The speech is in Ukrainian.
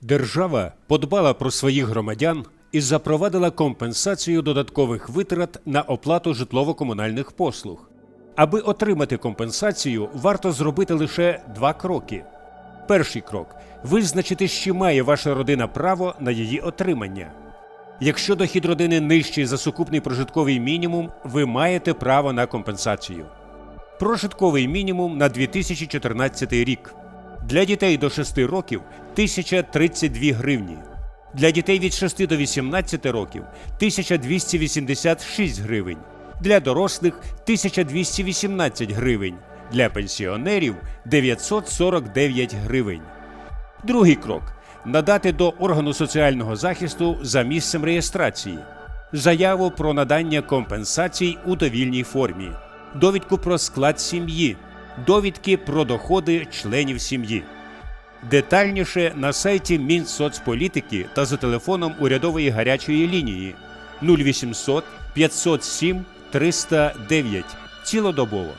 Держава подбала про своїх громадян і запровадила компенсацію додаткових витрат на оплату житлово-комунальних послуг. Аби отримати компенсацію, варто зробити лише два кроки. Перший крок визначити, чи має ваша родина право на її отримання. Якщо дохід родини нижчий за сукупний прожитковий мінімум, ви маєте право на компенсацію. Прожитковий мінімум на 2014 рік. Для дітей до 6 років 1032 гривні. Для дітей від 6 до 18 років 1286 гривень. Для дорослих 1218 гривень. Для пенсіонерів 949 гривень. Другий крок надати до органу соціального захисту за місцем реєстрації заяву про надання компенсацій у довільній формі, довідку про склад сім'ї, довідки про доходи членів сім'ї. Детальніше на сайті Мінсоцполітики та за телефоном урядової гарячої лінії 0800 507 309 цілодобово.